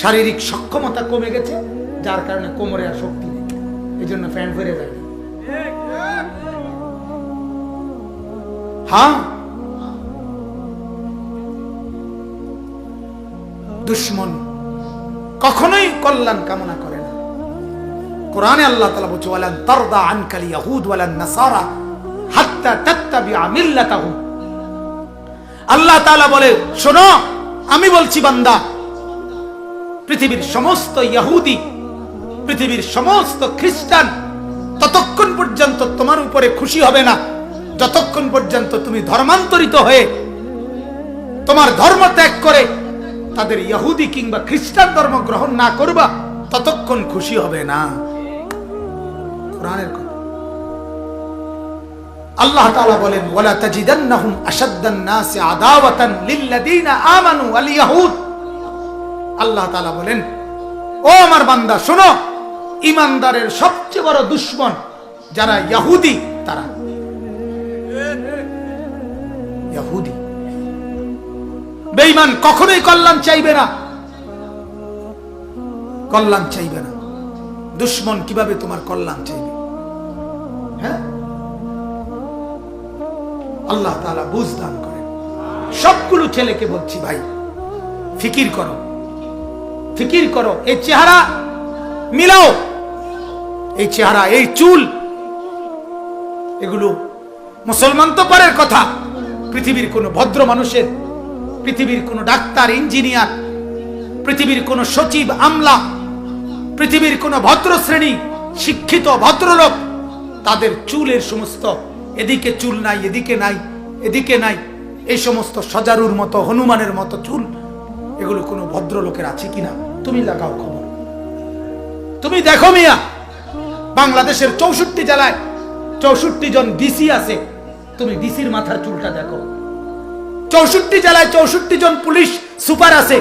শারীরিক সক্ষমতা কমে গেছে, যার কারণে কোমরে আর শক্তি নেই। এই জন্য ফ্যান ফেরে যায় হ্যাঁ? দুশ্মন কখনোই কল্যাণ কামনা করে না। কোরআনে আল্লাহ তাআলা বলছে, ওয়ালান তারদা আনকাল ইয়াহুদ, ওয়ালান নাসারা হাত্তা তাত্তাবিআ মিল্লাতাহুম। আল্লাহ তাআলা বলে, শোনো, আমি বলছি বান্দা পৃথিবীর সমস্ত ইহুদি, পৃথিবীর সমস্ত খ্রিস্টান, ততক্ষণ পর্যন্ত তোমার উপরে খুশি হবে না। যতক্ষণ পর্যন্ত তুমি ধর্মান্তরিত হয়ে তোমার ধর্ম ত্যাগ করে তাদের ইহুদি কিংবা খ্রিস্টান ধর্ম গ্রহণ না করবা, ততক্ষণ খুশি হবে না। আল্লাহ বলেন, ওয়ালা তাজিদান্নাহুম আশাদ্দান আদাওয়াতান আমানু ওয়াল ইয়াহুদ। আল্লাহ তালা বলেন, ও আমার বান্দা, শোনো ইমানদারের সবচেয়ে বড় দুশ্মন যারা ইহুদি তারা ইহুদি বেঈমান কখনোই কল্যাণ চাইবে না। কল্যাণ চাইবে না। দুশ্মন কীভাবে তোমার কল্যাণ চাইবে? হ্যাঁ? আল্লাহ তাআলা বুঝ দান করেন। সবগুলো ছেলেকে বলছি, ভাই, ফিকির করো। ফিকির করো, এই চেহারা মিলাও। এই চেহারা, এই চুল, এগুলো মুসলমান তো পরের কথা। পৃথিবীর কোনো ভদ্র মানুষের, পৃথিবীর কোনো ডাক্তার, ইঞ্জিনিয়ার, পৃথিবীর কোনো সচিব, আমলা, পৃথিবীর কোনো ভদ্র শ্রেণি, শিক্ষিত, ভদ্রলোক, তাদের চুলের সমস্ত, এদিকে চুল নাই, এদিকে নাই এদিকে নাই, এই সমস্ত সজারুর মতো, হনুমানের মতো চুল, এগুলো কোনো ভদ্রলোকের আছে কিনা? তুমি লাগাও খবর। তুমি দেখো মিয়া, বাংলাদেশের চৌষট্টি জেলায় চৌষট্টি জন ডিসি আছে। তুমি ডিসির মাথার চুলটা দেখো। চৌষট্টি জেলায় চৌষট্টি জন পুলিশ সুপার আছে।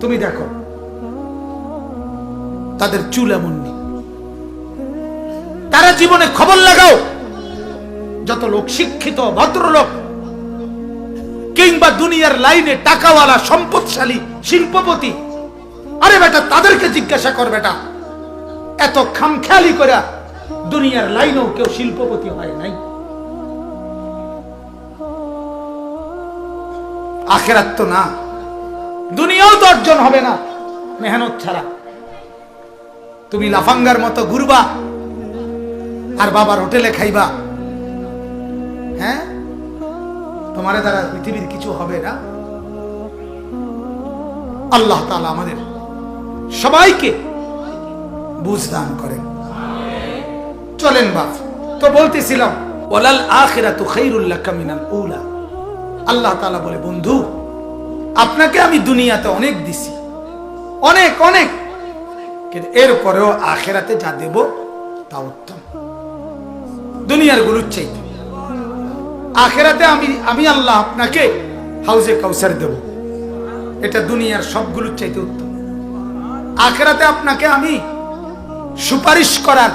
তুমি দেখো, তাদের চুল এমন নেই। তারা জীবনে খবর লাগাও, যত লোক শিক্ষিত, ভদ্রলোক, কিংবা দুনিয়ার লাইনে টাকাওয়ালা, সম্পদশালী, শিল্পপতি আরে বেটা, তাদেরকে জিজ্ঞাসা কর বেটা। এত খামখেয়ালি করে দুনিয়ার লাইনেও কেউ শিল্পপতি হয় নাই। আখেরাত তো না। দুনিয়াও তো অর্জন হবে না, মেহনত ছাড়া। তুমি লাফাঙ্গার মতো ঘুরবা আর বাবার হোটেলে খাইবা। হ্যাঁ? তোমার দ্বারা পৃথিবীর কিছু হবে না। আল্লাহ তালা আমাদের সবাইকে বুঝ দান করেন চলেন বাপ তো বলতেছিলাম ওলাল আখেরা তো লাকা মিনাল উলা। আল্লাহ তাআলা বলে বন্ধু আপনাকে আমি দুনিয়াতে অনেক দিছি অনেক অনেক কিন্তু এরপরেও আখেরাতে যা দেব তা উত্তম। দুনিয়ার গুরুর চাইতে। আখেরাতে আমি আমি আল্লাহ আপনাকে হাউজে কাউসার দেব। এটা দুনিয়ার সবগুলোর চাইতে উত্তম। আখেরাতে আপনাকে আমি সুপারিশ করার